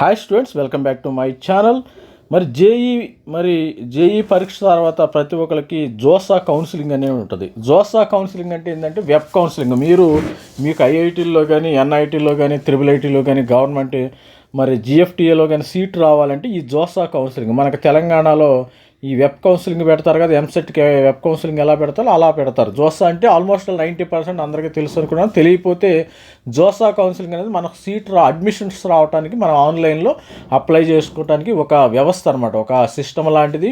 Hi students welcome back to my channel మరి JEE మరి JEE పరీక్ష తర్వాత ప్రతి ఒక్కరికి జోసా కౌన్సిలింగ్ అనేది ఉంటుంది. జోసా కౌన్సిలింగ్ అంటే ఏంటంటే వెబ్ కౌన్సిలింగ్ మీరు మీకు ఐఐటీల్లో కానీ ఎన్ఐటీలో కానీ త్రిబుల్ ఐటీలో కానీ గవర్నమెంట్ మరి జిఎఫ్టీఏలో కానీ సీట్ రావాలంటే ఈ జోసా కౌన్సిలింగ్ మనకు తెలంగాణలో ఈ వెబ్ కౌన్సిలింగ్ పెడతారు కదా ఎంసెట్కి వెబ్ కౌన్సిలింగ్ ఎలా పెడతారో అలా పెడతారు. జోసా అంటే ఆల్మోస్ట్ నైంటీ పర్సెంట్ అందరికీ తెలుసు అనుకున్నాను. తెలియకపోతే జోసా కౌన్సిలింగ్ అనేది మనకు సీట్ రా అడ్మిషన్స్ రావడానికి మనం ఆన్లైన్లో అప్లై చేసుకోవడానికి ఒక వ్యవస్థ అనమాట ఒక సిస్టమ్ లాంటిది.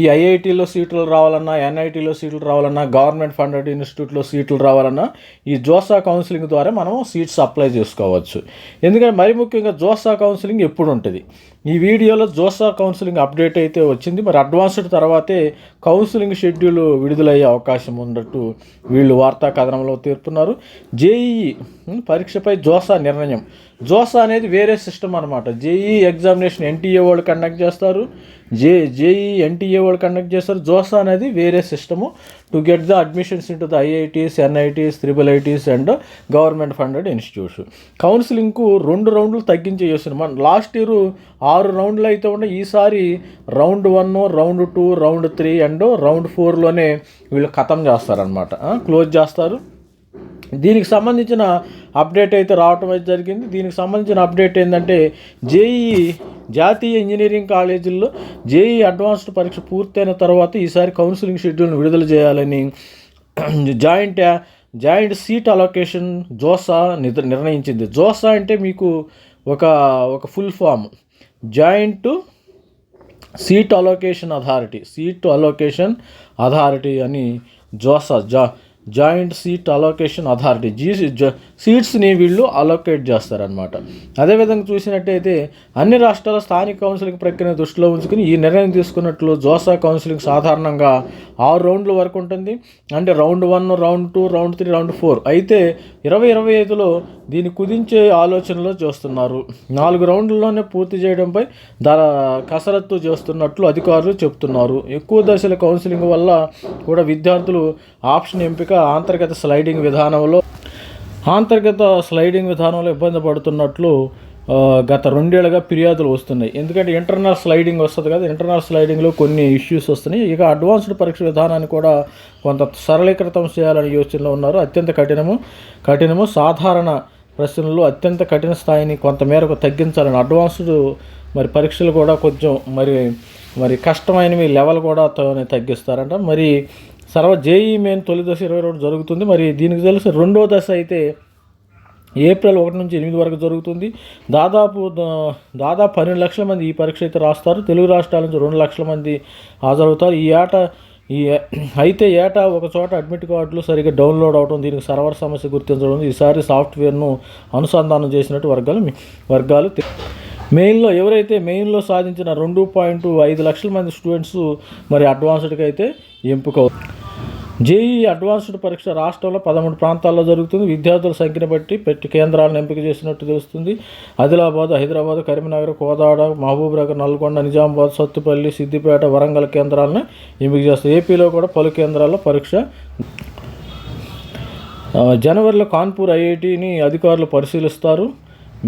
ఈ ఐఐటీలో సీట్లు రావాలన్నా ఎన్ఐటీలో సీట్లు రావాలన్నా గవర్నమెంట్ ఫండెడ్ ఇన్స్టిట్యూట్లో సీట్లు రావాలన్నా ఈ జోసా కౌన్సిలింగ్ ద్వారా మనం సీట్స్ అప్లై చేసుకోవచ్చు. ఎందుకంటే మరి ముఖ్యంగా జోసా కౌన్సిలింగ్ ఎప్పుడు ఉంటుంది? ఈ వీడియోలో జోసా కౌన్సిలింగ్ అప్డేట్ అయితే వచ్చింది. మరి అడ్వాన్స్డ్ తర్వాతే కౌన్సిలింగ్ షెడ్యూల్ విడుదలయ్యే అవకాశం ఉన్నట్టు వీళ్ళు వార్తా కథనంలో తీర్పున్నారు జేఈఈ పరీక్షపై జోసా నిర్ణయం జోసా అనేది వేరే సిస్టమ్ అనమాట జేఈ ఎగ్జామినేషన్ ఎన్టీఏ వాళ్ళు కండక్ట్ చేస్తారు. జే జేఈ ఎన్టీఏ వాళ్ళు కండక్ట్ చేస్తారు. జోసా అనేది వేరే system to get the admissions into the IITs NITs triple ITs and government funded institutes కౌన్సిలింగ్కు రెండు రౌండ్లు తగ్గించే చేస్తుంది మన లాస్ట్ ఇయర్ ఆరు రౌండ్లు అయితే ఉండే ఈసారి round one round two round three and round ఫోర్లోనే వీళ్ళు ఖతం చేస్తారనమాట క్లోజ్ చేస్తారు. దీనికి సంబంధించిన అప్డేట్ అయితే రావటం అయితే జరిగింది. దీనికి సంబంధించిన అప్డేట్ ఏంటంటే జేఈ జాతీయ ఇంజనీరింగ్ కాలేజీల్లో జేఈ అడ్వాన్స్డ్ పరీక్ష పూర్తయిన తర్వాత ఈసారి కౌన్సిలింగ్ షెడ్యూల్ను విడుదల చేయాలని joint joint seat allocation JoSAA నిర్ణయించింది. జోసా అంటే మీకు ఒక ఒక full form. Joint seat allocation authority seat allocation authority అని జోసా జా joint seat allocation authority JEE సీట్స్ని వీళ్ళు అలొకేట్ చేస్తారనమాట అదేవిధంగా చూసినట్టయితే అన్ని రాష్ట్రాల స్థానిక కౌన్సిలింగ్ ప్రక్రియను దృష్టిలో ఉంచుకుని ఈ నిర్ణయం తీసుకున్నట్లు జోసా కౌన్సిలింగ్ సాధారణంగా ఆరు రౌండ్ల వరకు ఉంటుంది. అంటే round one round two round three round four. అయితే ఇరవై ఇరవై ఐదులో దీన్ని కుదించే ఆలోచనలో చేస్తున్నారు. నాలుగు రౌండ్లలోనే పూర్తి చేయడంపై ధర కసరత్తు చేస్తున్నట్లు అధికారులు చెప్తున్నారు. ఎక్కువ దశల కౌన్సిలింగ్ వల్ల కూడా విద్యార్థులు ఆప్షన్ ఎంపిక అంతర్గత స్లైడింగ్ విధానంలో అంతర్గత స్లైడింగ్ విధానంలో ఇబ్బంది పడుతున్నట్లు గత రెండేళ్ళుగా ఫిర్యాదులు వస్తున్నాయి. ఎందుకంటే ఇంటర్నల్ స్లైడింగ్ వస్తుంది కదా ఇంటర్నల్ స్లైడింగ్లో కొన్ని ఇష్యూస్ వస్తున్నాయి. ఇక అడ్వాన్స్డ్ పరీక్ష విధానాన్ని కూడా కొంత సరళీకృతం చేయాలని యోచనలో ఉన్నారు. అత్యంత కఠినము కఠినము సాధారణ ప్రశ్నలు అత్యంత కఠిన స్థాయిని కొంతమేరకు తగ్గించాలని అడ్వాన్స్డ్ మరి పరీక్షలు కూడా కొంచెం మరి మరి కష్టమైనవి లెవెల్ కూడా తగ్గిస్తారంట. మరి సర్వ జేఈ మెయిన్ తొలి దశ ఇరవై రెండు జరుగుతుంది. మరి దీనికి తెలిసి రెండో దశ అయితే ఏప్రిల్ ఒకటి నుంచి ఎనిమిది వరకు జరుగుతుంది. దాదాపు దాదాపు పన్నెండు లక్షల మంది ఈ పరీక్ష అయితే రాస్తారు. తెలుగు రాష్ట్రాల నుంచి రెండు లక్షల మంది హాజరవుతారు. ఈ ఏట ఈ అయితే ఏటా ఒక చోట అడ్మిట్ కార్డులు సరిగ్గా డౌన్లోడ్ అవడం దీనికి సర్వర్ సమస్య గుర్తించడం ఈసారి సాఫ్ట్వేర్ను అనుసంధానం చేసినట్టు వర్గాలు వర్గాలు మెయిన్లో ఎవరైతే మెయిన్లో సాధించిన రెండు పాయింట్ ఐదు లక్షల మంది స్టూడెంట్స్ మరి అడ్వాన్స్డ్కి అయితే ఎంపిక అవుతారు. జేఈ అడ్వాన్స్డ్ పరీక్ష రాష్ట్రంలో పదమూడు ప్రాంతాల్లో జరుగుతుంది. విద్యార్థుల సంఖ్యను బట్టి పెట్టి కేంద్రాలను ఎంపిక చేసినట్టు తెలుస్తుంది. ఆదిలాబాద్ హైదరాబాద్ కరీంనగర్ కోదాడ మహబూబ్నగర్ నల్గొండ నిజామాబాద్ సత్తుపల్లి సిద్దిపేట వరంగల్ కేంద్రాలను ఎంపిక చేస్తారు ఏపీలో కూడా పలు కేంద్రాల్లో పరీక్ష. జనవరిలో కాన్పూర్ ఐఐటిని అధికారులు పరిశీలిస్తారు.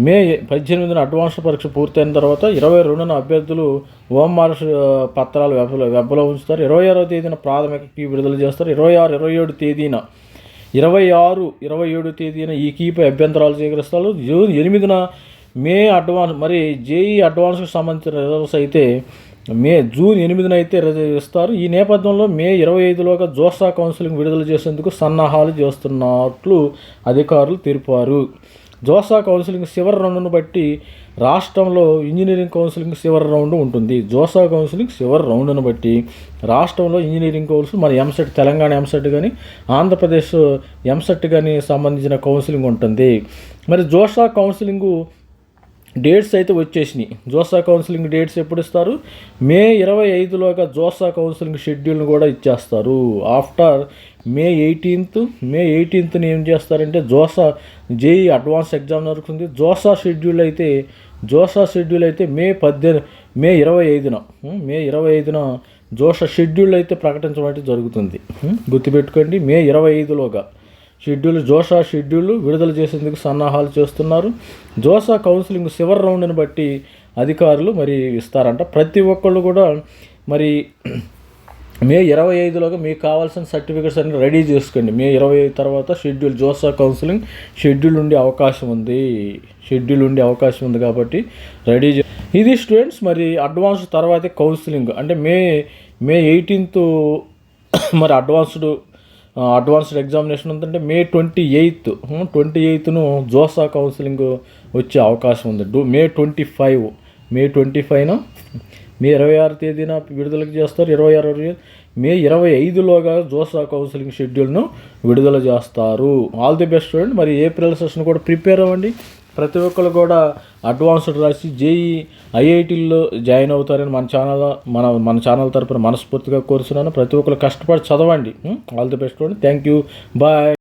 మే పద్దెనిమిదిన అడ్వాన్స్ పరీక్ష పూర్తయిన తర్వాత ఇరవై రెండున అభ్యర్థులు ఓఎంఆర్ పత్రాలు వెబ్లో వెబ్లో ఉంచుతారు. ఇరవై ఆరో తేదీన ప్రాథమిక కీ విడుదల చేస్తారు. ఇరవై ఆరు ఇరవై ఏడు తేదీన ఇరవై ఆరు ఇరవై ఏడు తేదీన ఈ కీపై అభ్యంతరాలు స్వీకరిస్తారు. జూన్ ఎనిమిదిన మే అడ్వాన్స్ మరి జేఈ అడ్వాన్స్కి సంబంధించిన రిజల్ట్స్ అయితే మే జూన్ ఎనిమిదిన అయితే రిజల్ట్ ఇస్తారు. ఈ నేపథ్యంలో మే ఇరవై ఐదులోగా జోసా కౌన్సిలింగ్ విడుదల చేసేందుకు సన్నాహాలు చేస్తున్నట్లు అధికారులు తెలిపారు. జోసా కౌన్సిలింగ్ చివరి రౌండ్ను బట్టి రాష్ట్రంలో ఇంజనీరింగ్ కౌన్సిలింగ్ చివరి రౌండ్ ఉంటుంది. జోసా కౌన్సిలింగ్ చివరి రౌండ్ను బట్టి రాష్ట్రంలో ఇంజనీరింగ్ కౌన్సిల్ మరి ఎంసెట్ తెలంగాణ ఎంసెట్ కానీ ఆంధ్రప్రదేశ్ ఎంసెట్ కానీ సంబంధించిన కౌన్సిలింగ్ ఉంటుంది. మరి జోసా కౌన్సిలింగు డేట్స్ అయితే వచ్చేసినాయి. జోసా కౌన్సిలింగ్ డేట్స్ ఎప్పుడు ఇస్తారు? మే ఇరవై ఐదులోగా జోసా కౌన్సిలింగ్ షెడ్యూల్ని కూడా ఇచ్చేస్తారు. ఆఫ్టర్ మే ఎయిటీన్త్ మే ఎయిటీన్త్ని ఏం చేస్తారంటే జోసా జేఈ అడ్వాన్స్ ఎగ్జామ్ జరుగుతుంది జోసా షెడ్యూల్ అయితే జోసా షెడ్యూల్ అయితే మే పద్దెని మే ఇరవై ఐదున మే ఇరవై ఐదున జోసా షెడ్యూల్ అయితే ప్రకటించడం అయితే జరుగుతుంది. గుర్తుపెట్టుకోండి మే ఇరవై ఐదులోగా షెడ్యూల్ జోషా షెడ్యూల్ విడుదల చేసేందుకు సన్నాహాలు చేస్తున్నారు. జోసా కౌన్సిలింగ్ చివరి రౌండ్ని బట్టి అధికారులు మరి ఇస్తారంట. ప్రతి ఒక్కళ్ళు కూడా మరి మే ఇరవై ఐదులోగా మీకు కావాల్సిన సర్టిఫికేట్స్ అన్ని రెడీ చేసుకోండి. మే ఇరవై ఐదు తర్వాత షెడ్యూల్ జోసా కౌన్సిలింగ్ షెడ్యూల్ ఉండే అవకాశం ఉంది. షెడ్యూల్ ఉండే అవకాశం ఉంది కాబట్టి రెడీ చే ఇది స్టూడెంట్స్ మరి అడ్వాన్స్ తర్వాతే కౌన్సిలింగ్. అంటే మే మే ఎయిటీన్త్ మరి అడ్వాన్స్డ్ అడ్వాన్స్డ్ ఎగ్జామినేషన్ ఉందంటే మే ట్వంటీ ఎయిత్ ట్వంటీ ఎయిత్ను జోసా కౌన్సిలింగ్ వచ్చే అవకాశం ఉంది. Do- May twenty five May twenty ఫైవ్న May ఇరవై ఆరు తేదీన విడుదల చేస్తారు. ఇరవై ఆరు మే ఇరవై ఐదులోగా జోసా కౌన్సిలింగ్ షెడ్యూల్ను విడుదల చేస్తారు. ఆల్ ది బెస్ట్ స్టూడెంట్ మరి ఏప్రిల్ సెషన్ కూడా ప్రిపేర్ అవ్వండి. ప్రతి ఒక్కరు కూడా అడ్వాన్స్డ్ రాసి జేఈ ఐఐటీల్లో జాయిన్ అవుతారని మన ఛానల్ మన మన ఛానల్ తరపున మనస్ఫూర్తిగా కోరుతున్నాను ప్రతి ఒక్కరు కష్టపడి చదవండి. ఆల్ ది బెస్ట్ అండి. Thank you. బాయ్.